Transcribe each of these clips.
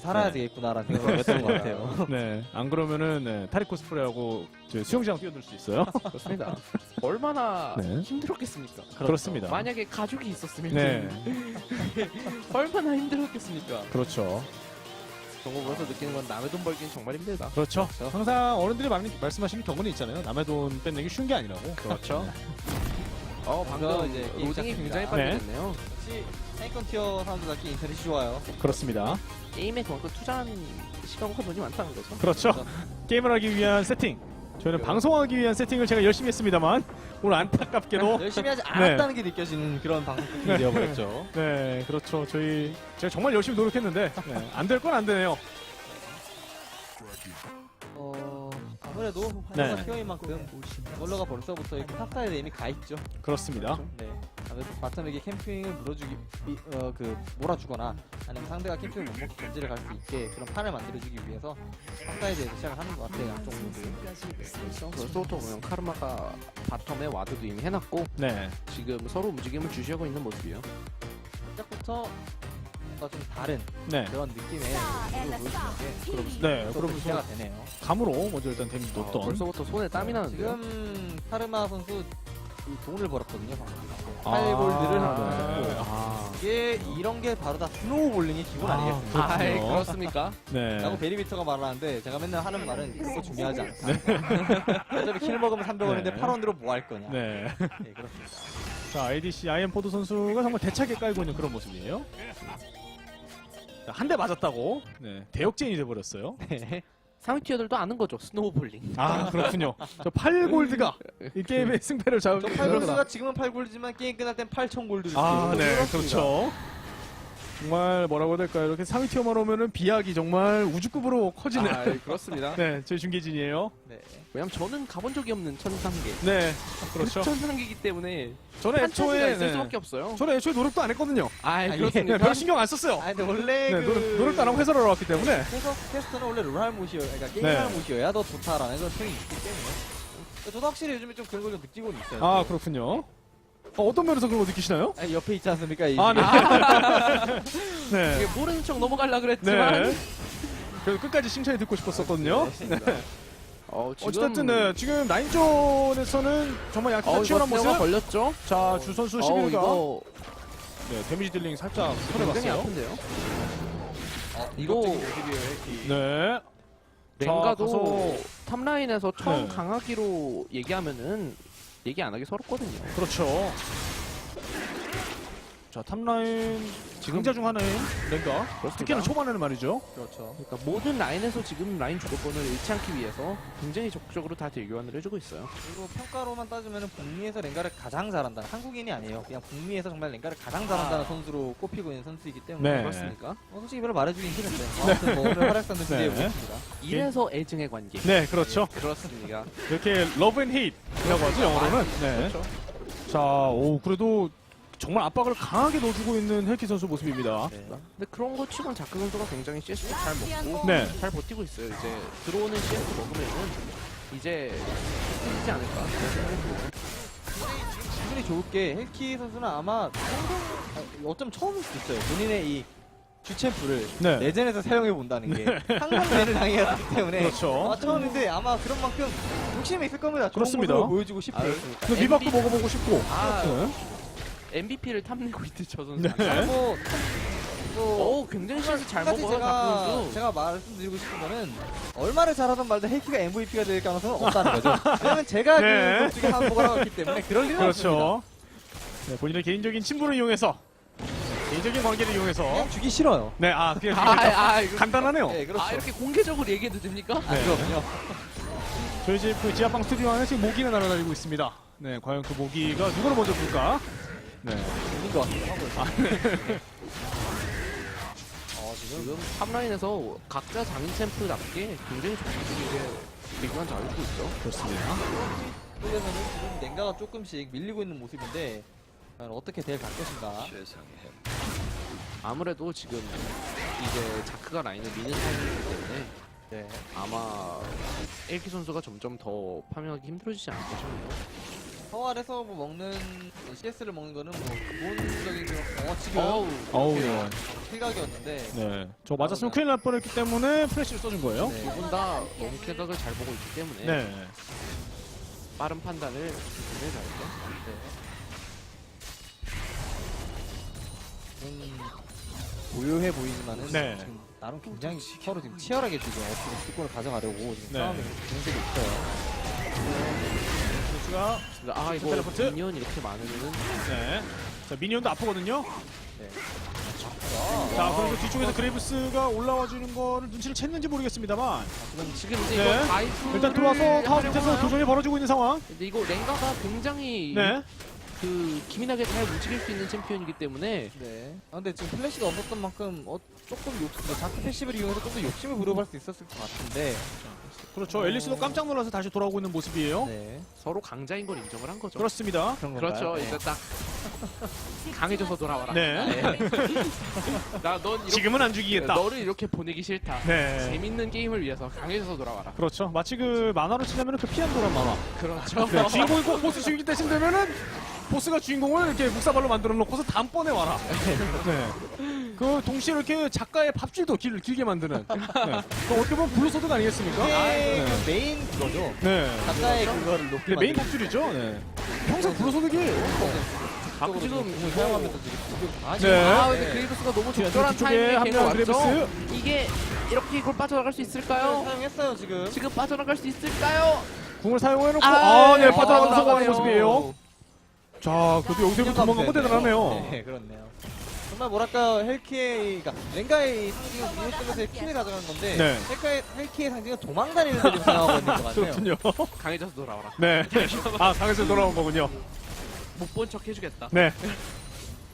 살아야 네. 되겠구나라는 생각을 했던 것 같아요. 네, 안 그러면은 네, 타릭 코스프레하고 저 수영장 뛰어들 수 있어요. 그렇습니다. 얼마나 네. 힘들었겠습니까? 그렇습니다. 만약에 가족이 있었으면 네, 얼마나 힘들었겠습니까? 그렇죠. 보면서 느끼는 건 남의 돈 벌기는 정말 힘들다. 그렇죠. 항상 어른들이 많이 말씀하시는 경우는 있잖아요. 남의 돈 뺏내기 쉬운 게 아니라고. 그렇죠. 어 방금 이제 게임 로딩이 시작합니다. 굉장히 빨리 됐네요. 역시 상위권 티어 사람들답게 인터넷이 좋아요. 그렇습니다. 게임에 그만큼 투자한 시간과 돈이 많다는 거죠. 그렇죠. 게임을 하기 위한 세팅. 저희는 방송하기 위한 세팅을 제가 열심히 했습니다만 오늘 안타깝게도 열심히 하지 않았다는 게 느껴지는 그런 방송 세팅이 되어버렸죠. 네, 그렇죠. 저희 제가 정말 열심히 노력했는데 네, 안될 건 안 되네요. 아무래도 네. 활동가 티어인 만큼 멀러가 벌써부터 이렇게 탑사이드에 이미 가 있죠. 그렇습니다. 네. 아무래도 바텀에게 캠핑을 물어주기, 이- 어, 그, 몰아주거나 아니면 상대가 캠핑을 못 먹고 견제를 갈 수 있게 그런 판을 만들어주기 위해서 탑사이드에서 시작을 하는 것 같아요. 양쪽 모두. 그렇죠. 벌써부터 보면 카르마가 바텀에 와드도 이미 해놨고 네, 지금 서로 움직임을 주시하고 있는 모습이에요. 시작부터 뭔가 좀 다른 네, 그런 느낌의 모습을 보여주는 게 네. 또 그럼 문제가 되네요. 감으로 먼저 일단 데미지 어, 넣었던. 벌써부터 손에 땀이 나는데요. 지금 카르마 선수 이 돈을 벌었거든요. 방금. 아, 8골드를 네. 하고 아, 이게 이런 게 바로 다 스노우 볼링의 기본 아, 아니겠습니까? 아이 그렇습니까? 네. 라고 베리비터가 말하는데 제가 맨날 하는 말은 그거 중요하지 않다. 어차피 킬 먹으면 300원인데 네. 8원으로 뭐 할 거냐. 네. 네, 그렇습니다. 자, IDC 아이엠포드 선수가 정말 대차게 깔고 있는 그런 모습이에요. 한 대 맞았다고 네, 대역전이 돼버렸어요. 네. 상위 티어들도 아는 거죠. 스노우볼링. 아 그렇군요. 저 8골드가 이 게임의 승패를 저 좌우하는 8골드가 지금은 8골드지만 게임 끝날 땐 8,000골드. 아, 네, 그렇죠. 정말 뭐라고 해야 될까요? 이렇게 상위 티어만 오면은 비약이 정말 우주급으로 커지는. 아, 그렇습니다. 네, 저희 중계진이에요. 네. 왜냐면 저는 가본 적이 없는 천상계. 네, 그렇죠. 천상계이기 때문에 저는 애초에 있을 네, 수밖에 없어요. 저는 애초에 노력도 안 했거든요. 아, 아, 네, 그렇습니까? 별 신경 안 썼어요. 아, 근데 원래 네, 그 노력, 노력도 안 하고 해설하러 왔기 때문에. 해석 캐스터는 원래 롤할 못이어야, 그러니까 네. 게임할 못이어야 더 좋다라는 그런 평이 있기 때문에. 저도 확실히 요즘에 좀 그런 걸 좀 느끼고는 있어요. 아, 그렇군요. 어, 어떤 면에서 그런 거 느끼시나요? 아니, 옆에 있지 않습니까? 이 아, 네. 네. 이게 모르는 척 넘어가려 그랬지만 네. 그래서 끝까지 칭찬이 듣고 싶었었거든요. 네. 어, 지금 어쨌든 네, 지금 라인전에서는 정말 약간 어, 이거 치열한 모습. 걸렸죠? 자, 주 선수 어, 11가 이거 네, 데미지 딜링 살짝 굉장히 손해봤어요. 아픈데요. 어, 이거 네. 랭가도 가서- 탑라인에서 처음 네. 강하기로 얘기하면은 얘기 안 하기 서럽거든요. 그렇죠. 자, 탑라인 강자 중 하나인 랭가. 특히나 초반에는 말이죠. 그렇죠. 그러니까 모든 라인에서 지금 라인 주도권을 잃지 않기 위해서 굉장히 적극적으로 다 대교환을 해주고 있어요. 그리고 평가로만 따지면 북미에서 랭가를 가장 잘한다. 한국인이 아니에요. 그냥 북미에서 정말 랭가를 가장 잘한다는 선수로 꼽히고 있는 선수이기 때문에 네. 그렇습니까? 어, 솔직히 별로 말해주긴 싫은데 아무튼 뭐 오늘 활약상도 기대해 네. 보겠습니다. 이래서 애증의 관계. 네, 그렇죠. 그렇습니다. 이렇게 러브 앤 헤이트라고 하죠, 영어로는. 네. 그렇죠. 자, 오, 그래도 정말 압박을 강하게 넣어주고 있는 헬키 선수 모습입니다. 네. 근데 그런 거 치곤 자크 선수가 굉장히 CS 잘 먹고 네. 잘 버티고 있어요. 이제 들어오는 CS 먹으면은 이제 이지 않을까. 기분이 좋을 게 헬키 선수는 아마 성공, 아, 어쩌면 처음일 수도 있어요. 본인의 이 주챔프를 네. 내전에서 사용해 본다는 게 항상 매를 당해왔기 때문에 그렇죠. 아, 처음인데 아마 그런 만큼 욕심이 있을 겁니다. 좋은 그렇습니다. 모습을 보여주고 싶을. 아, 미박도 MVP 먹어보고 싶고. 아, 네. MVP를 탐내고 있듯 저 선수. 네. 아, 오, 굉장히 CS 잘한 가지 먹어요, 자크 제가, 선수. 제가 말씀드리고 싶은 거는 얼마를 잘하던 말도 헬키가 MVP가 될 가능성은 없다는 거죠. 왜냐면 제가 네. 그둘 중에 한복을 하고 있기 때문에 그럴 리는 없습니다. 그렇죠. 네, 본인의 개인적인 친분을 이용해서 개인적인 관계를 이용해서 그냥 주기 싫어요. 네, 아, 그게 아, 아, 이거- 간단하네요. 네, 그렇죠. 아, 이렇게 공개적으로 얘기해도 됩니까? 아, 그럼요. 저희 집 그 지하방 스튜디오 안에 지금 모기가 날아다니고 있습니다. 네, 과연 그 모기가 누구를 먼저 볼까? 네, 있는 것 같아요. 하고 어, 지금 지금 탑라인에서 각자 장인 챔프답게 굉장히 적극적이게 리그만 잘해주고 있죠. 그렇습니다. 쪽에서는 지금 랭가가 조금씩 밀리고 있는 모습인데 과연 어떻게 될 것인가. 아무래도 지금 이제 자크가 라인을 미는 타이밍이기 때문에 네. 아마 엘키 선수가 점점 더 파밍하기 힘들어지지 않을까 싶네요. 서활에서 뭐 먹는 CS를 먹는 거는 뭐 기본적인 그런 어 지금 어우, 어우, 이렇게 네. 필각이었는데 네. 저 맞았으면 큰일 날 뻔했기 때문에 플래시를 써준 거예요. 네. 두 분 다 너무 쾌각을 잘 보고 있기 때문에 네. 빠른 판단을 기분에 잘죠. 좀 고요해 보이지만은 네. 지금 나름 굉장히 서로 지금 치열하게 지금 어떻게 주권을 가져가려고 지금 네. 싸움이 진행되고 있어요. 선수가 아 이거 텔레포트? 미니언 이렇게 많으면은 네. 자 미니언도 아프거든요. 네. 자 그래서 뒤쪽에서 그레이브스가 올라와 주는 거를 눈치를 챘는지 모르겠습니다만 지금 지금 이제 네. 이거 일단 들어와서 타워 밑에서 교전이 벌어지고 있는 상황. 근데 이거 랭가가 굉장히 네. 그 기민하게 잘 움직일 수 있는 챔피언이기 때문에 네. 아, 근데 지금 플래시가 없었던 만큼 어, 조금 욕, 뭐 자크 패시브를 이용해서 좀 더 욕심을 부려볼 수 있었을 것 같은데. 그렇죠. 앨리스도 깜짝 놀라서 다시 돌아오고 있는 모습이에요. 네. 서로 강자인 걸 인정을 한 거죠. 그렇습니다. 그런 건가요? 그렇죠. 네. 이제 딱 강해져서 돌아와라. 네. 나넌 이렇게 지금은 안 죽이겠다. 너를 이렇게 보내기 싫다. 네. 재밌는 게임을 위해서 강해져서 돌아와라. 그렇죠. 마치 그 만화로 치자면 그 피안도란 만화. 그렇죠. 네, 주인공이 꼭 보스 죽일 때쯤 되면은 보스가 주인공을 이렇게 묵사발로 만들어 놓고서 다음번에 와라. 네. 그 동시에 이렇게 작가의 밥줄도 길, 길게 만드는. 네. 그 어떻게 보면 블루소드 아니겠습니까? 이게 네. 그 메인 그거죠. 네. 작가의 그거를 높게 네, 메인 만드는 밥줄이죠. 네. 평생 블루소드기예요. 쪽으로 지금 사용하면서 지금 네. 아 근데 그레이브스가 너무 적절한 뒤쪽에 타이밍에 한 걔가 명 왔죠. 그레이브스. 이게 이렇게 이걸 빠져나갈 수 있을까요? 사용했어요 지금. 지금 빠져나갈 수 있을까요? 궁을 사용해놓고 아, 아, 네, 네. 빠져나가는 아, 성공하는 나가네요. 모습이에요. 자, 그래도 여기서부터 도망간 건 대단하네요. 네, 그렇네요. 정말 뭐랄까 헬키가 랭가의 상징은 비밀 속에서의 킬을 가져간 건데 네. 헬카의, 헬키의 상징은 도망다니는 걸 지금 생각하고 있는 것 같아요. 그렇군요. 강해져서 돌아와라. 네. 아, 강에서 돌아온 거군요. 못 본 척 해주겠다. 네.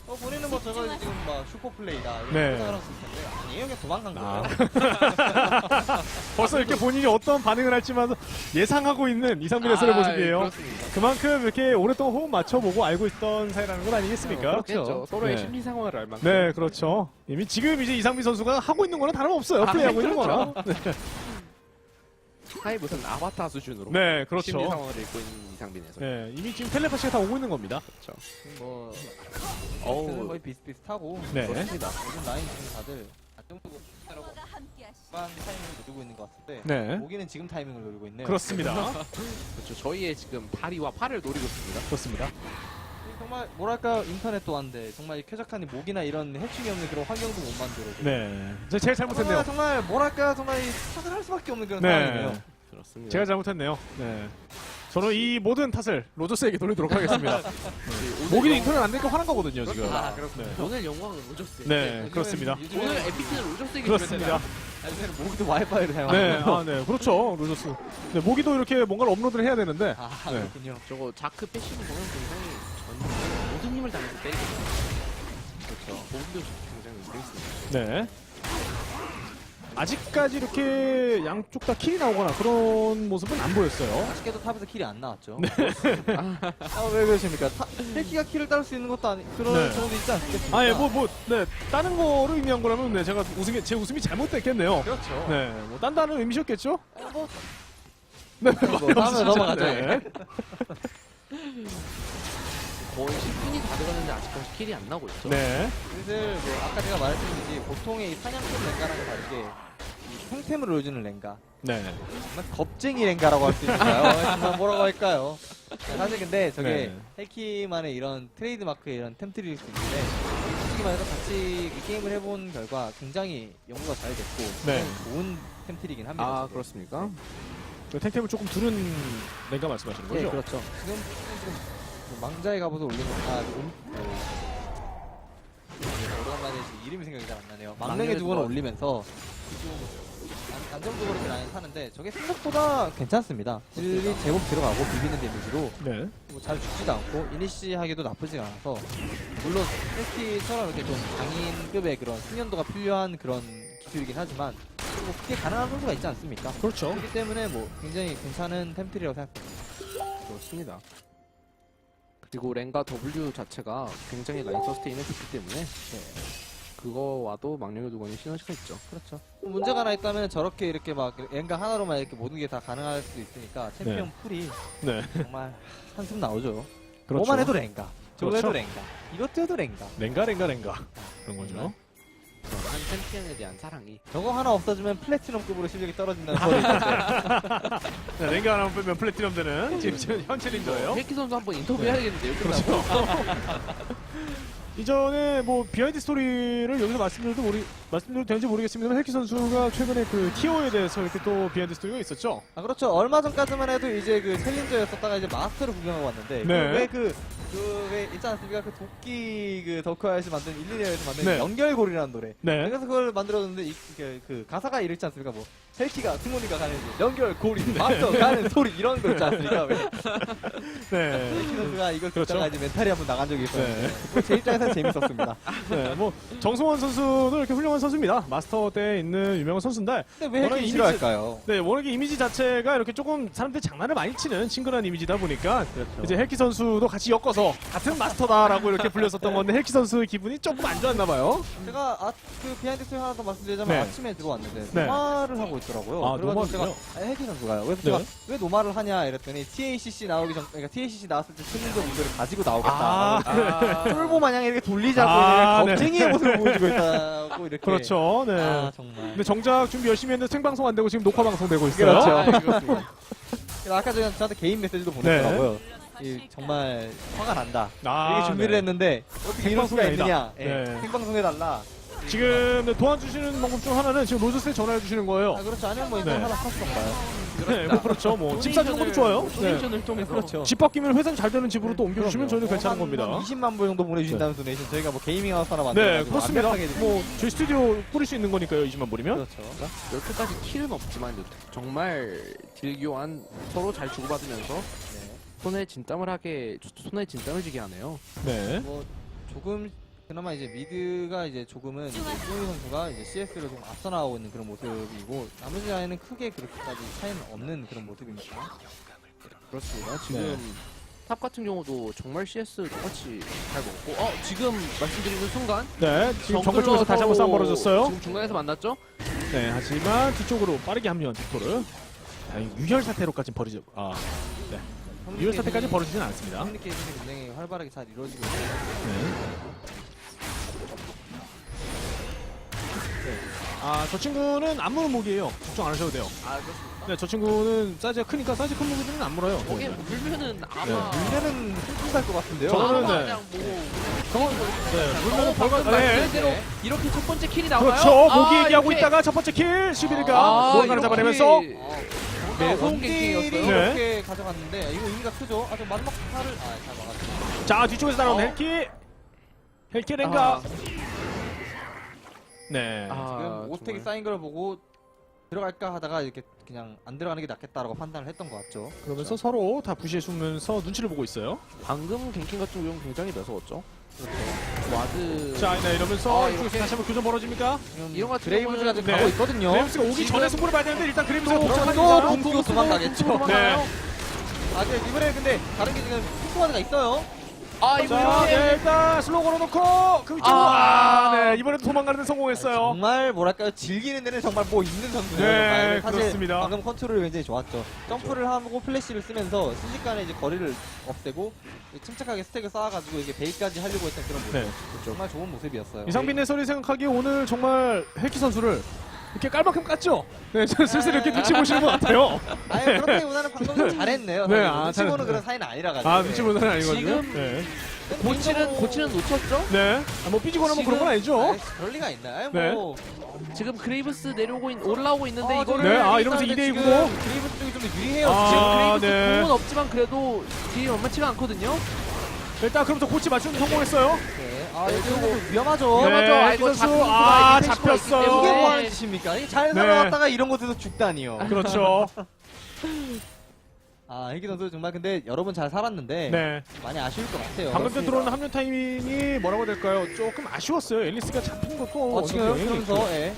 어, 본인은 뭐 저거 지금 막 슈퍼 플레이다 이런 네. 생각을 할수 있는데 아니에요 그냥 도망간 아. 거예요. 벌써 이렇게 본인이 어떤 반응을 할지만 예상하고 있는 이상민 해설의 모습이에요. 아, 그렇습니다. 그만큼 이렇게 오랫동안 호흡 맞춰보고 알고 있던 사이라는 건 아니겠습니까? 어, 그렇죠. 서로의 네. 심리 상황을 알 만큼. 네, 그렇죠. 이미 지금 이제 이상민 선수가 하고 있는 거는 다름없어요. 아, 플레이하고 있는 그렇죠. 거나. 네, 하이 무슨 아바타 수준으로. 네, 심리 그렇죠. 상황을 읽고 있는 이상빈 해설. 네, 이미 지금 텔레파시가 다 오고 있는 겁니다. 그렇죠. 뭐 어우. 어우 거의 비슷비슷하고 네. 그렇습니다. 요즘 라인 지금 다들 안정적으로 라고 반 타이밍을 노리고 있는 것 같은데 네. 모기는 지금 타이밍을 노리고 있네요. 그렇습니다. 그렇죠. 저희의 지금 다리와 팔을 노리고 있습니다. 그렇습니다. 정말 뭐랄까 인터넷 또한데 정말 쾌적한 이 목이나 이런 해충이 없는 그런 환경도 못 만들고 네. 제가 제일 잘못했네요. 정말, 정말 뭐랄까 정말 이 탓을 할 수밖에 없는 그런 네. 상황이네요. 그렇습니다. 제가 잘못했네요. 네. 저는 이 모든 탓을 로저스에게 돌리도록 하겠습니다. 모기는 영- 인터넷 안 되니까 화난 거거든요, 지금. 아, 그렇군요. 네. 오늘 영광은 로저스. 네, 그렇습니다. 요즘에는- 오늘 요즘에는 에피크는 로저스에게 그렇습니다. 요즘에는 모기도 와이파이를 사용하고 네, 아, 네, 그렇죠, 로저스. 네, 모기도 이렇게 뭔가를 업로드를 해야 되는데. 아 네. 그렇군요. 저거 자크 패시브 보면 굉장히 힘을 다해서 때리거든요. 그렇죠. 모든도 굉장히 재밌습니다. 네. 아직까지 이렇게 양쪽 다 킬이 나오거나 그런 모습은 안 보였어요. 아쉽게도 탑에서 킬이 안 나왔죠. 아왜 그러십니까? 타, 헬키가 킬을 따를 수 있는 것도 아니 그런 네. 경우도 있지 않겠습니까? 아, 예, 뭐, 뭐, 네, 다른 거를 의미한 거라면, 네, 제가 웃음이, 제 웃음이 잘못됐겠네요. 그렇죠. 네, 뭐, 딴 다른 의미셨겠죠? 뭐 네, 뭐, 다음으로 넘어가죠. 네. 거의 10분이 다 들어갔는데 아직까지 킬이 안 나고 있죠. 네. 슬슬 뭐 아까 제가 말했듯이 보통의 이 사냥꾼 랭가랑은 다르게 이 탱템을 올려주는 랭가 네. 정말 겁쟁이 랭가라고 할 수 있을까요? 정말 뭐라고 할까요? 네, 사실 근데 저게 네. 헬키만의 이런 트레이드 마크의 이런 템트리일 수 있는데 솔직히 말해서 같이 이 게임을 해본 결과 굉장히 연구가 잘 됐고 네. 굉장히 좋은 템트리긴 합니다. 아 지금. 그렇습니까? 그 탱템을 조금 두른 랭가 말씀하시는 예, 거죠? 그렇죠. 지금 지금 그 망자의 갑옷을 올리는 아, 음, 그, 오랜만에 지금 이름이 생각이 잘 안 나네요. 망령의 망령의 두 번을 두 번. 올리면서 좀 안- 안정적으로 라인 타는데 저게 생각보다 괜찮습니다. 딜이 제법 들어가고 비비는 데미지로 네. 뭐 잘 죽지도 않고 이니시하기도 나쁘지 않아서 물론 헬키처럼 이렇게 좀 장인급의 그런 숙련도가 필요한 그런 기술이긴 하지만 뭐 그게 가능한 선수가 있지 않습니까? 그렇죠. 그렇기 때문에 뭐 굉장히 괜찮은 템트리라고 생각합니다. 그렇습니다. 그리고 랭가 W 자체가 굉장히 라인 서스테인을 했기 때문에 그거와도 망령의 두건이 시너지가 있죠. 그렇죠. 문제가 하나 있다면 저렇게 이렇게 막 엔가 하나로만 이렇게 모든 게 다 가능할 수 있으니까 챔피언 풀이 네. 정말 한숨 나오죠. 그렇죠. 뭐만 해도 랭가. 저거 그렇죠. 해도 랭가. 이것도 해도 랭가. 랭가 랭가 랭가 그런 거죠. 한 챔피언에 대한 사랑이. 저거 하나 없어지면 플래티넘급으로 실력이 떨어진다는 소리 있는데 네, 랭가 하나 빼면 플래티넘 되는 지금 지금 현 챌린저예요. 헬키 선수 한번 인터뷰 해야겠는데요. 끝나고. 이전에 뭐 비하인드 스토리를 여기서 말씀드려도 모르 말씀드려도 되는지 모르겠습니다만 헬키 선수가 최근에 그 티오에 대해서 이렇게 또 비하인드 스토리가 있었죠. 아 그렇죠. 얼마 전까지만 해도 이제 그 챌린저였었다가 이제 마스터를 구경하고 왔는데 네. 왜그 그왜 있지 않습니까? 그 도끼 그 덕후아에서 만든 일리리아에서 만든 네. 연결고리라는 노래. 네. 그래서 그걸 만들었는데 이, 그, 그 가사가 이랬지 않습니까? 뭐 헬키가 승훈이가 가는 연결고리 마스터 가는 소리 이런 거 있지 않습니까? 왜 네. 헬키 선수가 이걸 그렇죠. 듣다가 이제 멘탈이 한번 나간 적이 있었는데 네. 뭐 제 입장에서는 재밌었습니다. 네. 뭐 정성원 선수는 이렇게 훌륭한 선수입니다. 마스터 때에 있는 유명한 선수인데 근데 왜 헬키 이미지- 싫어할까요? 네, 워낙에 이미지 자체가 이렇게 조금 사람들이 장난을 많이 치는 친근한 이미지다 보니까 그렇죠. 이제 헬키 선수도 같이 엮어서 같은 마스터다라고 이렇게 불렸었던 건데 헬키 선수의 기분이 조금 안 좋았나 봐요. 제가 아, 그 비하인드 스토리 하나 더 말씀드리자면 네. 아침에 들어왔는데 네. 노마를 하고 있더라고요. 아, 그래가지고 제가 노마를요? 아, 헬기 선수가요. 그래서 네. 제가 왜 노마를 하냐 이랬더니 TACC 나오기 전 그러니까 TACC 나왔을 때 승리도 무대를 가지고 나오겠다. 아, 아, 쫄보 마냥 이렇게 돌리자고 아, 이렇게 네. 겁쟁이의 모습을 보여주고 있다고 이렇게. 그렇죠. 네. 아 정말. 근데 정작 준비 열심히 했는데 생방송 안 되고 지금 녹화 방송 되고 있어요. 그렇죠. 아. 그래서 아까 전에 저한테 개인 메시지도 보냈더라고요. 이, 정말 화가 난다. 네. 아, 이렇게 준비를 네. 했는데 어떻게 이럴 수가 생방송이 있느냐. 아니다. 예, 네. 생방송 해달라. 지금 네, 도와주시는 방법 중 하나는 지금 로저스에 전화해 주시는 거예요. 아 그렇죠. 아니면 뭐 이거 네. 하나 사시던가요. 네, 뭐 그렇죠. 뭐 집 사주는 것도 좋아요. 네. 도네이션을 통해서. 그렇죠. 집 바뀌면 회사 잘 되는 집으로 또 옮겨주시면 저희는 괜찮은 겁니다. 20만 불 정도 보내주신다는 도네이션 저희가 뭐 게이밍 하우스 하나 만들어 네, 그렇습니다. 뭐 저희 스튜디오 뿌릴 수 있는 거니까요. 20만 불이면. 그렇죠. 여태까지 킬은 없지만 정말 딜교환 서로 잘 주고받으면서 네. 손에 진땀을 하게 손에 진땀을 지게 하네요. 네. 뭐 조금 그나마 이제 미드가 이제 조금은 이제 소희 선수가 이제 CS를 좀 앞서 나가고 있는 그런 모습이고 나머지 라인은 크게 그렇게까지 차이는 없는 그런 모습입니다. 그렇습니다. 지금 네. 탑 같은 경우도 정말 CS 똑같이 잘 먹고 어 지금 말씀드리는 순간 네, 지금 정글 쪽에서 다시 한번 싸움 벌어졌어요. 지금 중간에서 만났죠? 네, 하지만 뒤쪽으로 빠르게 합류한 빅토르. 아, 이 유혈 사태로까지 벌어지. 아, 유혈 사태까지 벌어지진 않습니다. 커뮤니케이션이 굉장히 활발하게 잘 이루어지고 있어요. 네. 아, 저 친구는 안 무는 목이에요. 걱정 안 하셔도 돼요. 아 그렇습니까? 네, 저 친구는 사이즈가 크니까 사이즈 큰 목이들은 안 물어요. 거기에 물면은 아마 물면은 흠뻑 갈것 같은데요. 저는- 아마 네. 그냥 뭐 네, 물면은 어, 벌가. 방금 네. 말씀드린 대로 이렇게 첫 번째 킬이 나와요. 그렇죠. 모기 아, 얘기하고 이렇게- 있다가 첫 번째 킬, 시비리가 아, 무언가를 이렇게- 잡아내면서 네, 소음 원딜이 갱킹이었어요. 네. 이렇게 가져갔는데 이거 의미가 크죠. 아주 마지막 팔을 아잘 막았죠. 자 뒤쪽에서 날아온 어. 헬키 헬키 랭가 아, 네 아, 지금 오스텍이 정말. 쌓인 걸 보고 들어갈까 하다가 이렇게 그냥 안 들어가는 게 낫겠다라고 판단을 했던 것 같죠. 그러면서 서로 다 부시해 주면서 눈치를 보고 있어요 방금 갱킹 같은 경우는 굉장히 매서웠죠. 와드 자 네, 이러면서 아, 이쪽에서 이렇게- 다시 한번 교전 벌어집니까 지금 이런 것 같은 그레이브즈가 지금 경우는- 가고 네. 있거든요. 그레임스가 오기 지금- 전에 승부를 봐야 되는데 일단 그레임스가 또붕 도망가겠죠. 네. 아, 근데 이번에 근데 다른 게 지금 피스와드가 있어요. 아 이거 자 이렇게 네, 일단 슬로우 걸어놓고 그 위쪽으로 아. 아 네 이번에도 도망가는 데 성공했어요 정말 뭐랄까요 즐기는 데는 정말 뭐 있는 선수예요. 네, 정말. 사실 그렇습니다. 방금 컨트롤이 굉장히 좋았죠. 점프를 하고 플래시를 쓰면서 순식간에 이제 거리를 없애고 침착하게 스택을 쌓아가지고 이게 베이까지 하려고 했던 그런 모습. 네. 정말 좋은 모습이었어요. 이상빈 해설이 생각하기에 오늘 정말 헬키 선수를 이렇게 깔만큼 깠죠 네 저 슬슬 이렇게 눈치 보시는 것 같아요 아니 그렇다기보다는 방금 좀 잘했네요. 네. 아, 눈치 잘했네. 보는 그런 사이는 아니라 가지고. 아 눈치 보는 사람 아니거든요 지금- 네. 고치는 고치는 놓쳤죠? 네. 아, 뭐 삐지거나 뭐 그런 건 아니죠. 아이, 그럴 리가 있나요? 네. 뭐. 지금 그레이브스 내려오고 있, 올라오고 있는데 어, 이거를 네, 아, 지금 이러면서 2대2 지금 구고. 그레이브스 쪽이 좀 더 유리해요. 아, 지금 그레이브스 네. 공은 없지만 그래도 딜이 만만치가 않거든요. 일단 그럼부터 고치 맞추는 성공했어요. 네. 아, 이거 위험하죠. 네, 위험하죠. 아, 이 이거 선수, 잡힌 아, 수가 있기 잡혔어요. 때문에. 이게 뭐 하는 짓입니까? 이게 잘 네. 살아왔다가 이런 곳에서 죽다니요. 그렇죠. 아, 혜기 선수 정말 근데 여러분 잘 살았는데 네. 많이 아쉬울 것 같아요. 방금 전 들어오는 합류 타이밍이 뭐라고 해야 될까요? 조금 아쉬웠어요. 앨리스가 잡힌 것도. 어, 지금. 그러면서 예.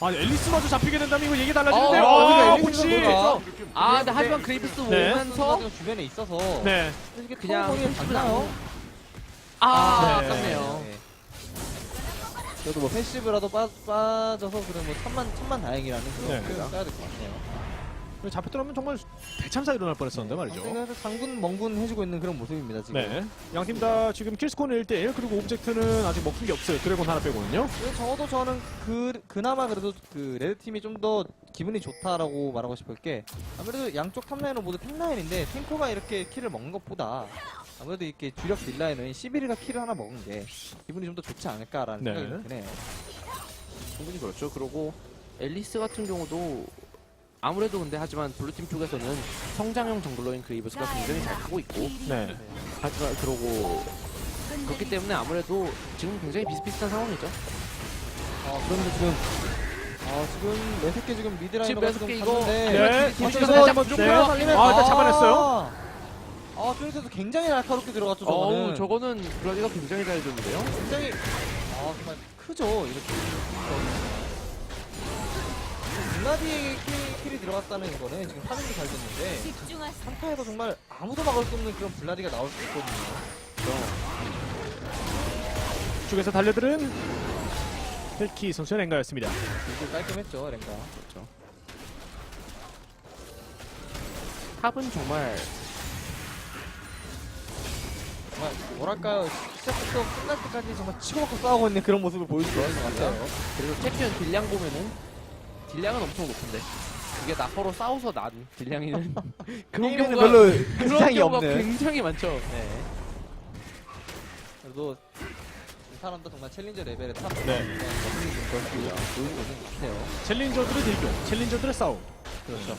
아, 앨리스마저 잡히게 된다면 이거 얘기 달라지는데요. 어, 아, 근데 앨리스 고치. 선수가 아, 근데 하지만 그레이브스 네. 오면서 주변에 있어서 네. 이게 그냥 그냥? 아, 네. 아깝네요. 네. 그래도 뭐 패시브라도 빠, 빠져서 그래 뭐 천만 천만 다행이라는 그런 네. 표현을 써야 될 것 같네요. 잡혔더라면 정말 대참사 일어날 뻔했었는데 말이죠. 상대가 장군 멍군 해주고 있는 그런 모습입니다 지금. 네. 양팀 다 지금 킬스코는 1대1 그리고 오브젝트는 아직 먹힌 게 없어요. 드래곤 하나 빼고는요. 적어도 저는 그 그나마 그래도 그 레드 팀이 좀 더 기분이 좋다라고 말하고 싶을 게 아무래도 양쪽 탑라인은 모두 탱라인인데 탱커가 이렇게 킬을 먹는 것보다 아무래도 이렇게 주력 딜라인은 11위가 킬을 하나 먹은 게 기분이 좀 더 좋지 않을까라는 네. 생각이 드네요. 충분히 그렇죠. 그리고 앨리스 같은 경우도 아무래도 근데 하지만 블루팀 쪽에서는 성장형 정글러인 그레이브스가 굉장히 잘 타고 있고 네. 하지만 그러고 그렇기 때문에 아무래도 지금 굉장히 비슷비슷한 상황이죠. 아 그런데 지금 아 지금 매섭게 지금 미드라이너가 지금 지금 매섭게 이거- 갔는데 네. 뒤쪽에서 살짝 한번 쭉 네. 끌어서 살리면- 아, 일단 잡아냈어요. 아 저기서도 굉장히 날카롭게 들어갔죠 저거는. 어우 저거는 블라디가 굉장히 잘 줬는데요. 굉장히 아 정말 크죠 이렇게 블라디에게 킬, 킬이 들어갔다는 거는 지금 파밍이 잘 됐는데 집중하세요. 한타에서 정말 아무도 막을 수 없는 그런 블라디가 나올 수 있거든요 쪽에서 달려들은 헬키 선수의 랭가였습니다. 이거 깔끔했죠 랭가 그렇죠. 탑은 정말 정말 뭐랄까요 시작부터 끝날 때까지 정말 치고받고 싸우고 있는 그런 모습을 보여주고 있는 것 같아요 그리고 챔피언 딜량 보면은 딜량은 엄청 높은데 이게 나 서로 싸워서 난 딜량이는 그런 게임에는 경우가 별로 그런 인상이 경우가 없는 굉장히 많죠. 네 그래도 이 사람도 정말 챌린저 레벨의 탑 네. 그런 보여주고 것 같아요 챌린저들의 딜교, 챌린저들의 싸움. 그렇죠.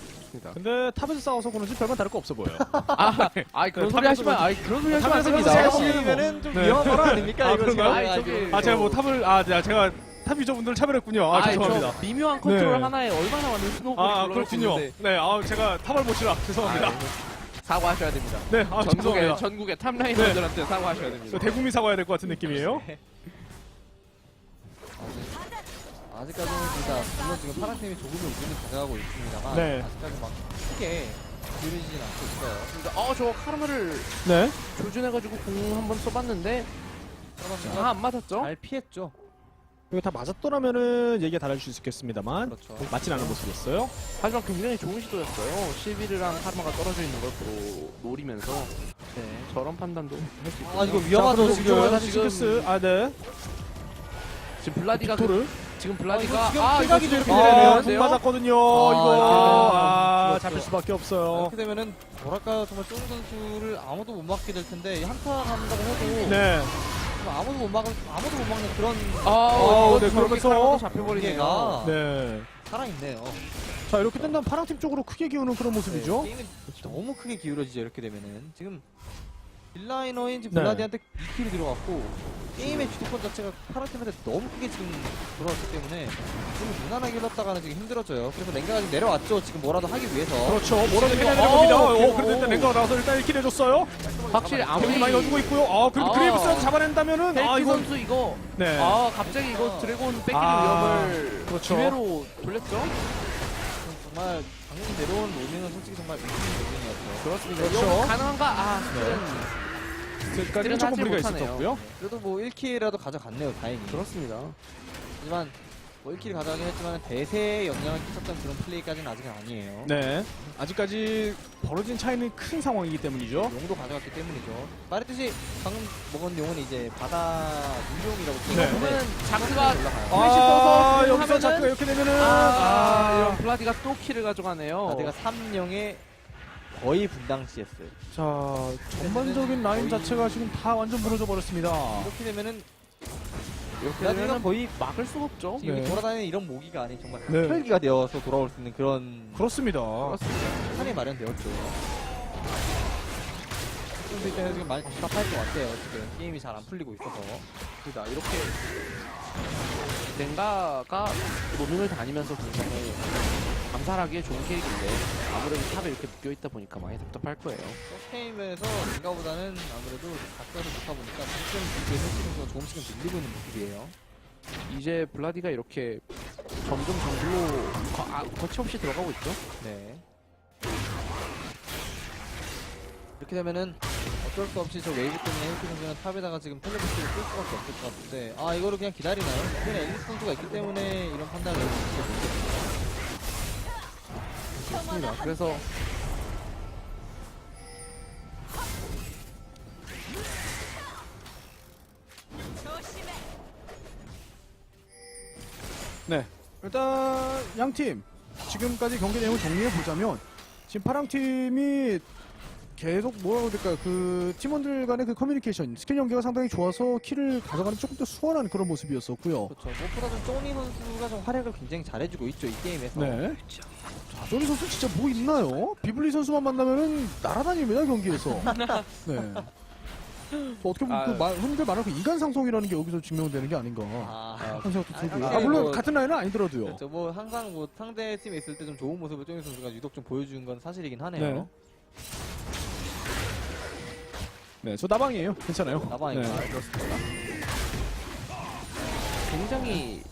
근데 탑에서 싸워서 그런지 별반 다를 거 없어 보여요. 아, 아 그런 네, 소리 하시면, 탑에서 아 그런 소리 하시면 안 탑에서 됩니다. 제가 보기에는 보기에는 좀 네. 위험한 거 아닙니까 아, 이거 지금 그런가요? 아이, 아, 제가 뭐 탑을, 아, 네, 제가 탑 유저분들을 차별했군요. 아, 아이, 죄송합니다. 저 미묘한 컨트롤 네. 하나에 얼마나 많은 스노우볼이 아, 그렇군요. 네, 아, 제가 탑을 못 치라. 죄송합니다. 아유, 사과하셔야 됩니다. 네, 아, 전국의 죄송합니다. 전국의 탑라이너들한테 사과하셔야 됩니다. 저 대국민 사과해야 될 것 같은 느낌이에요. 아직까지는 진짜 물론 지금 파란 팀이 조금의 우위는 가져가고 있습니다만 네. 아직까지 막 크게 기울이지는 않고 있어요. 그러니까 어, 저 카르마를 네. 조준해가지고 공 한번 써봤는데 아, 안 맞았죠? 잘 피했죠. 이거 다 맞았더라면은 얘기가 달라질 수 있겠습니다만 그렇죠. 맞진 않은 모습이었어요. 하지만 굉장히 좋은 시도였어요. 실비르랑 카르마가 떨어져 있는 걸또 노리면서 네. 저런 판단도 할 수 있고. 아 이거 자, 위험하죠 지금. 다시 지금- 시크스. 아, 네. 지금 블라디가 그- 빅토르. 지금 아, 블라디가 지금 아, 생각이 이거 이렇게 지금 아, 되네요. 맞았거든요. 아, 이거. 아, 죽었죠. 잡힐 수밖에 없어요. 이렇게 되면은 뭐랄까요 정말 쫑 선수를 아무도 못 막게 될 텐데 한타 한다고 해도 네. 정말 아무도 못 막을 아무도 못 막는 그런 아, 어, 네, 저렇게 그러면서. 기회가 네. 살아있네요. 자, 이렇게 된다면 파랑팀 쪽으로 크게 기우는 그런 모습이죠. 네, 게임이 너무 크게 기울어지죠 이렇게 되면은 지금 딜라이너인 지금 네. 블라디한테 2킬이 들어갔고 게임의 주도권 자체가 파란팀한테 너무 크게 지금 들어왔기 때문에 지금 무난하게 흘렀다가는 지금 힘들어져요. 그래서 랭가가 지금 내려왔죠. 지금 뭐라도 하기 위해서. 그렇죠. 뭐라도 해내는 겁니다. 어, 어, 그래도- 일단 랭가가 나와서 일단 1킬 해줬어요. 확실히 아무리 아무리 많이 넣어주고 있고요. 아, 그래도 아. 그레이브스라도 잡아낸다면은 아, 헬키 이거 선수 이거 네. 아 갑자기 이거 드래곤 뺏기는 아, 위험을 그렇죠. 기회로 돌렸죠? 정말 방금 내려온 로밍은 솔직히 정말 미친 로밍이었죠. 그렇습니다. 그렇죠. 가능한가? 아, 네. 지금까지는 스틸은 조금 무리가 못하네요. 있었고요. 그래도 뭐 1킬이라도 가져갔네요. 다행히. 그렇습니다. 하지만 뭐 1킬 가져가긴 했지만 대세에 영향을 끼쳤던 그런 플레이까지는 아직은 아니에요. 네. 아직까지 벌어진 차이는 큰 상황이기 때문이죠. 용도 가져갔기 때문이죠. 말했듯이 방금 먹은 용은 이제 바다 물용이라고 네. 보면은 자크가 올라가요. 아, 플래시 여기서 하면은- 자크가 이렇게 되면은 아, 아, 이런 블라디가 또 킬을 가져가네요. 바다가 3명의 거의 분당 CS. 자, 전반적인 라인 자체가 지금 다 완전 무너져 버렸습니다. 이렇게 되면은 이렇게 되면 거의 막을 수가 없죠. 지금 네. 돌아다니는 이런 모기가 아닌 정말 네. 혈기가 되어서 돌아올 수 있는 그런 그렇습니다. 판이 마련되었죠. 선수 입장에서 지금 많이 답답할 것 같아요. 지금 게임이 잘 안 풀리고 있어서. 그다 이렇게 랭가가 로밍을 다니면서 굉장히 감사하기에 좋은 캐릭인데 아무래도 탑에 이렇게 묶여 있다 보니까 많이 답답할 거예요. 게임에서 인가보다는 아무래도 각자를 좋다 보니까 점점 이제 선수가 조금씩은 밀리고 있는 모습이에요. 이제 블라디가 이렇게 점점 정글로 거, 아, 거침없이 들어가고 있죠. 네. 이렇게 되면은 어쩔 수 없이 저 웨이브 때문에 헬키 선수는 탑에다가 지금 텔레비스를 쓸 수밖에 없을 것 같은데 아 이거를 그냥 기다리나요? 그냥 앨리스 선수가 있기 때문에 이런 판단을 내릴 수 있겠 죠. 좋습니다. 그래서 네. 일단 양 팀 지금까지 경기 내용을 정리해 보자면 지금 파랑 팀이 계속 뭐라고 될까요? 그 팀원들 간의 그 커뮤니케이션, 스킬 연계가 상당히 좋아서 키를 가져가는 조금 더 수월한 그런 모습이었었고요. 그렇죠. 무엇보다도 쪼니 선수가 좀 활약을 굉장히 잘해주고 있죠 이 게임에서. 네. 자, 조니 선수 진짜 뭐 있나요? 비블리 선수만 만나면은 날아다닙니다 경기에서. 네. 어떻게 보면 그 아. 말, 흔히들 말하는 그 인간 상성이라는 게 여기서 증명되는 게 아닌가 아, 생각도 아니, 들고요. 확실히 아, 물론 뭐- 같은 라인은 아니더라도요. 그렇죠. 뭐 항상 뭐 상대 팀에 있을 때 좀 좋은 모습을 쪼니 선수가 유독 좀 보여주는 건 사실이긴 하네요. 네. 네, 저 나방이에요. 괜찮아요. 나방인가? 네. 그렇습니다. 굉장히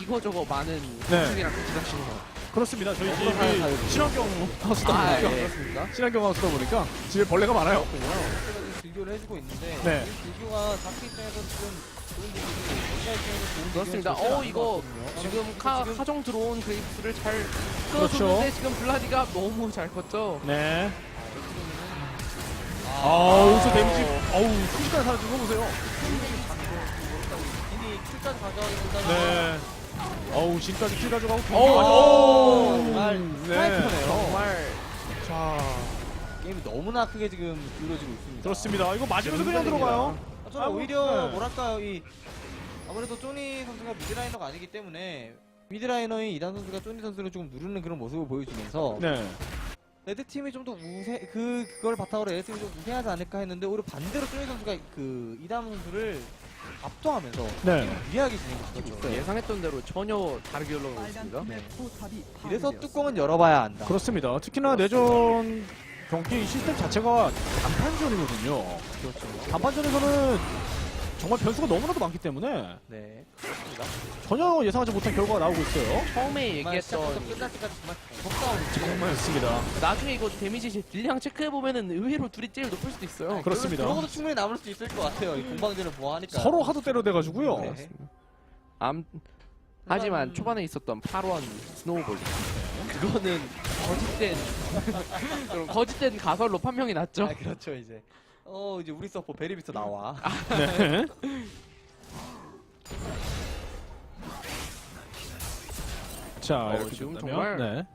이거저거 많은 네. 생각이랑 같이 거. 그렇습니다. 저희 어떤 집이 친환경 하우스다 아, 보니까 예. 그렇습니다. 친환경 하우스다 보니까 집에 벌레가 많아요. 비교를 해주고 있는데 네. 이 비교가 자기 입장에서 지금 좋은 비교고 뭔가 입장에서 좋은 그렇습니다. 어, 이거 지금 카, 같거든요. 카정 들어온 그레이프스를 잘 그렇죠. 끌어줬는데 지금 블라디가 너무 잘 컸죠. 네. 아, 저 데미지. 어우, 순식간에 사라진 거 보세요. 이미 킬까지 가져가기 보다는 네. 어우, 진까지 킬 가져가고 경기 어우, 가져- 정말 네. 스나이퍼네요. 정말 자, 게임이 너무나 크게 지금 기울어지고 있습니다. 그렇습니다. 이거 맞으면서 그냥 들어가요. 아, 저는 아이고, 오히려 네. 뭐랄까요 이 아무래도 쪼니 선수가 미드라이너가 아니기 때문에 미드라이너인 이단 선수가 쪼니 선수를 조금 누르는 그런 모습을 보여주면서 네. 레드 팀이 좀 더 우세 그 그걸 바탕으로 레드 팀이 좀 우세하지 않을까 했는데 오히려 반대로 쪼니 선수가 그 이단 선수를 압도하면서 네. 유리하게 진행시키고 있어요. 예상했던 대로 전혀 다르게 흘러가고 있습니다. 네. 이래서 뚜껑은 열어봐야 한다. 그렇습니다. 특히나 내전 경기 시스템 자체가 단판전이거든요. 그렇죠. 단판전에서는 정말 변수가 너무나도 많기 때문에 네. 전혀 예상하지 못한 결과가 나오고 있어요. 처음에 정말 시작부터 얘기했던 끝날 때까지 정말 계속 싸우는 정말습니다. 나중에 이거 데미지 딜량 체크해 보면은 의외로 둘이 제일 높을 수도 있어요. 그렇습니다. 그러고도 충분히 남을 수 있을 것 같아요. 이 공방전을 보아하니까. 서로 하도 때려대가지고요. 네. 암, 하지만 음. 초반에 있었던 8원 스노우볼링 그거는 거짓된 그런 거짓된 가설로 판명이 났죠. 아 그렇죠 이제. 어 이제 우리 서퍼 베리비터 나와. 네. 자, 어, 이렇게 지금 된다면, 정말 네.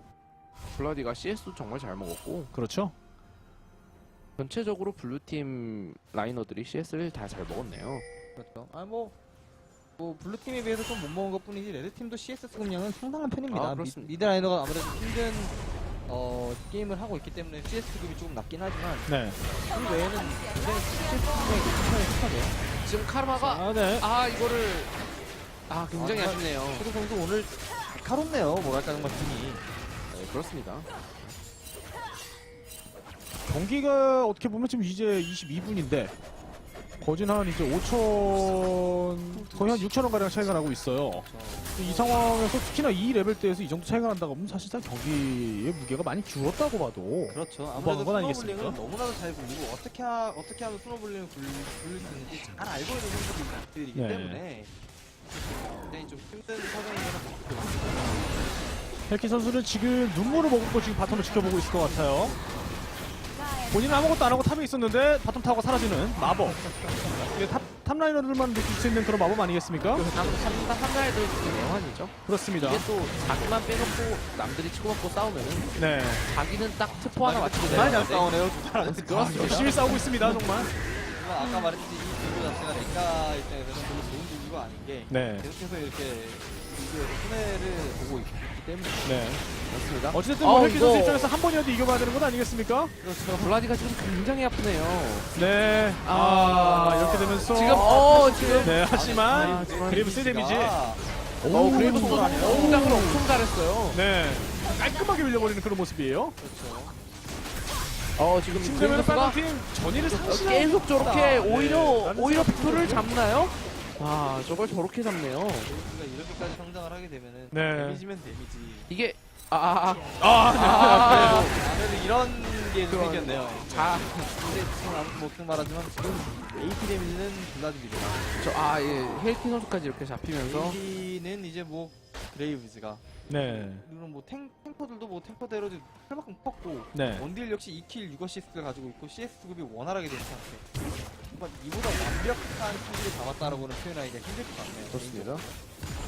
블라디가 CS도 정말 잘 먹었고 그렇죠. 전체적으로 블루팀 라이너들이 CS를 다 잘 먹었네요. 그렇죠. 아 뭐 뭐 블루 팀에 비해서 좀 못 먹은 것뿐이지 레드 팀도 CS 수급량은 상당한 편입니다. 아, 미, 그렇습니다. 미드 라이너가 아무래도 힘든 어 게임을 하고 있기 때문에 CS 수급이 조금 낮긴 하지만 네. 그 외에는 굉장히 CS 수급량이 괜찮은 스타죠. 지금 카르마가 아, 네. 아 이거를 아 굉장히 아, 아, 쉽네요 최도 선수 오늘 날카롭네요. 뭐랄까 정말 팀이. 네, 그렇습니다. 경기가 어떻게 보면 지금 이제 22분인데 거진 한 이제 5천 거의 한 6천 원 가량 차이가 나고 있어요. 이 상황에서 특히나 이 레벨대에서 이 정도 차이가 난다고 하면 사실상 경기의 무게가 많이 줄었다고 봐도 그렇죠. 아무래도 건 아니겠습니까? 스노블링은 너무나도 잘 굴리고 어떻게 하, 어떻게 하면 스노블링을 굴, 굴릴 수 있는지 잘 알고 있는 선수들이기 네. 때문에 굉장히 좀 힘든 합니다. 헬키 선수는 지금 눈물을 머금고 지금 바텀을 지켜보고 있을 것 같아요. 본인은 아무것도 안 하고 탑에 있었는데 바텀 타워가 사라지는 마법. 이게 탑, 탑라이너들만 느낄 수 있는 그런 마법 아니겠습니까? 지금 애환이죠. 그렇습니다. 이게 또 자기만 빼놓고 남들이 치고받고 싸우면은 네. 자기는 딱 특포 하나 맞추고 정말 잘 싸우네요. 두 사람. 아, 열심히 싸우고 있습니다, 정말. 하지만 아까 말했듯이 이 비교 자체가 랭가 입장에서는 별로 좋은 비교가 아닌 게 네. 계속해서 이렇게 손해를 보고 있기 때문에 네. 그렇습니다. 어쨌든 어, 뭐 헬키 선수 이거- 입장에서 한 번이라도 이겨봐야 되는 건 아니겠습니까? 그렇습니다. 블라디가 지금 굉장히 아프네요. 네. 아, 아, 이렇게 되면서. 지금 어 지금 네, 하지만 아, 지금 그레이브스 데미지. 아, 어 그래도 오, 성장을 엄청 잘했어요. 네. 깔끔하게 밀려버리는 그런 모습이에요. 그렇죠. 어 지금 지금 팀 전의를 상실하고 계속 저렇게 네, 오히려 나는 오히려 생각이 빅토를 들거든요. 잡나요? 아 저걸 저렇게 잡네요. 베이스가 이렇게까지 성장을 하게 되면은 네. 데미지면 데미지. 이게 아, 아, 아. 아, 아무래도 이런 게 좀 그런- 생겼네요. 자, 근데 지금 아무튼 뭐 어떻게 말하지만 지금 AP 데미지는 블라디미르. 저, 아, 예. 헬킨 선수까지 이렇게 잡히면서. AP는 이제 뭐 그레이브즈가 네. 그리고 뭐 탱, 탱커들도 뭐 탱커대로 팔만큼 컸고 네. 원딜 역시 2킬 6어시스트를 가지고 있고 CS 급이 원활하게 된 상태. 정말 이보다 완벽한 승리를 잡았다라고는 표현하기가 힘들 것 같네요. 그렇습니다.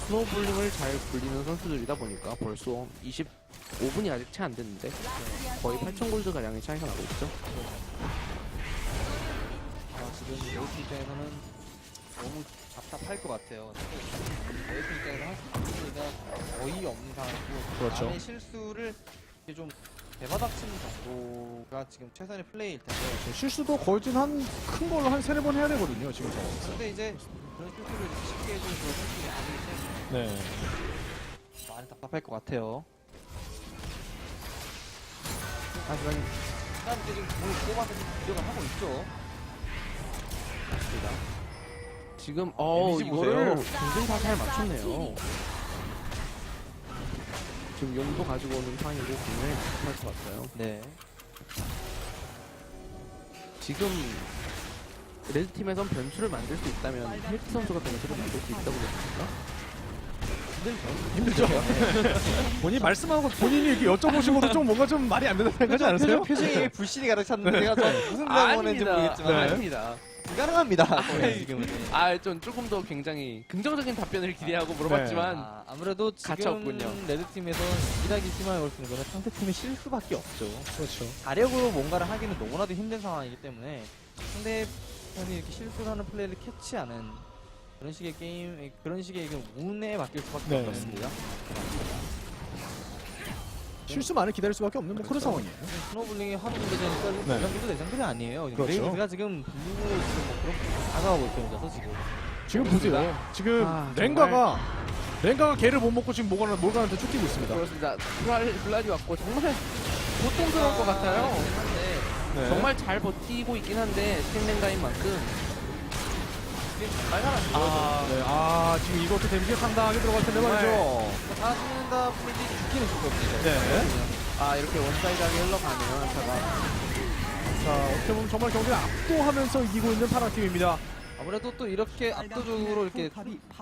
스노우볼링을 잘 굴리는 선수들이다 보니까 벌써 25분이 아직 채 안 됐는데 거의 8천 골드 가량의 차이가 나고 있죠. 아, 지금 레이트 입장에서는 너무 답답할 것 같아요. 레이트 입장에서 할 수 있는 가 거의 없는 상황이고 그렇죠. 남의 실수를 이렇게 좀 대바닥 치는 정도가 지금 최선의 플레이일 텐데 실수도 거의 한큰 걸로 한 세네 번 해야 되거든요, 지금 상황에서. 근데 이제 그런 실수를 쉽게 해주는 그런 선수들이 아니기 때문에 네. 많이 답답할 것 같아요. 하지만 일단 이제 지금 공을 뽑아서 좀 공격을 하고 있죠. 맞습니다. 지금 어 이거를 보세요. 굉장히 다잘 맞췄네요. 지금 용도 가지고 오는 상황이고 굉장히 답답할 것 같아요. 네. 지금 레드 팀에선 변수를 만들 수 있다면 헬트 선수가 변수를 만들 수 있다고 보십니까? 힘들죠? 본인이 말씀하고 본인이 이렇게 여쭤보시고도 좀 뭔가 좀 말이 안 된다고 생각하지 않으세요? 표정에 불신이 가득 찼는데 제가 좀 무슨 상황인지 모르겠지만 네. 아닙니다. 불가능합니다. 거의 지금은. 아, 좀 조금 더 굉장히 긍정적인 답변을 기대하고 물어봤지만 아, 아무래도 가차 지금 없군요. 레드팀에서 일하기 희망을 걸수 있는 거는 상대팀의 실수밖에 없죠. 그렇죠. 자력으로 뭔가를 하기는 너무나도 힘든 상황이기 때문에 상대편이 이렇게 실수를 하는 플레이를 캐치하는 그런 식의 게임, 그런 식의 그 운에 맡길 수밖에 네. 없습니다. 실수만을 기다릴 수밖에 없는 뭐 그런 그렇죠. 상황이에요. 스노블링이 하루 정도 되니까 네. 내장들도 내장들이 아니에요. 그렇죠. 레이드가 지금 블루로 지금 뭐 그렇게 다가가고 있거든요, 지금. 지금 보세요. 지금 아, 랭가가 랭가가 개를 못 먹고 지금 모가나 몰가한테 쫓기고 있습니다. 그렇습니다. 블라- 블라디 왔고 정말 고통스러울 것 같아요. 네. 네. 정말 잘 버티고 있긴 한데 스택랭가인 만큼 말가라. 아, 네. 아 지금 이것도 데미지가 상당하게 들어갈 텐데 말이죠. 다 죽는다 뿐이지 죽기는 죽거든요. 네. 아 이렇게 원사이드하게 흘러가면 한타가 자 어떻게 보면 정말 경기를 압도하면서 이기고 있는 파란 팀입니다. 아무래도 또 이렇게 압도적으로 이렇게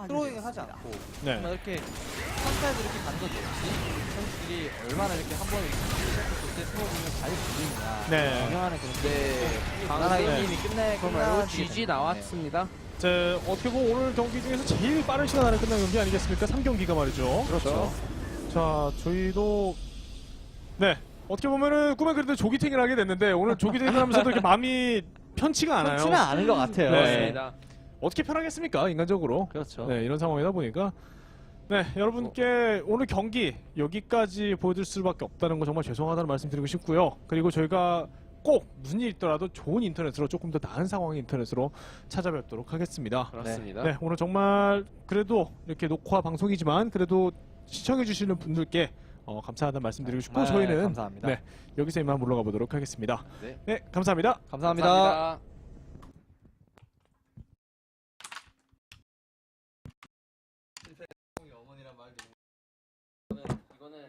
스로잉을 하지 않고 네. 정말 이렇게 선까지 이렇게 간것 없이 선수들이 얼마나 이렇게 한 번에 시작했을 때 스로잉을 잘 부리느냐 네. 중요한 그런 네. 네. 게임이 끝내 그거 말고 끝나지게 GG 나왔습니다. 자 어떻게 보면 오늘 경기 중에서 제일 빠른 시간 안에 끝난 경기 아니겠습니까? 3경기가 말이죠. 그렇죠. 자 저희도 네 어떻게 보면은 꿈에 그리던 조기탱이를 하게 됐는데 오늘 조기탱을 하면서도 이렇게 마음이 편치가 않아요. 편치는 않은 것 같아요. 네. 그렇습니다. 어떻게 편하겠습니까 인간적으로? 그렇죠. 네 이런 상황이다 보니까 네 여러분께 오늘 경기 여기까지 보여드릴 수밖에 없다는 거 정말 죄송하다는 말씀드리고 싶고요. 그리고 저희가 꼭 무슨 일 있더라도 좋은 인터넷으로 조금 더 나은 상황의 인터넷으로 찾아뵙도록 하겠습니다. 그렇습니다. 네 오늘 정말 그래도 이렇게 녹화 방송이지만 그래도 시청해주시는 분들께 어, 감사하다는 말씀드리고 싶고 정말 저희는 감사합니다. 네, 여기서 이만 물러가 보도록 하겠습니다. 네. 네 감사합니다. 감사합니다. 감사합니다. 이거는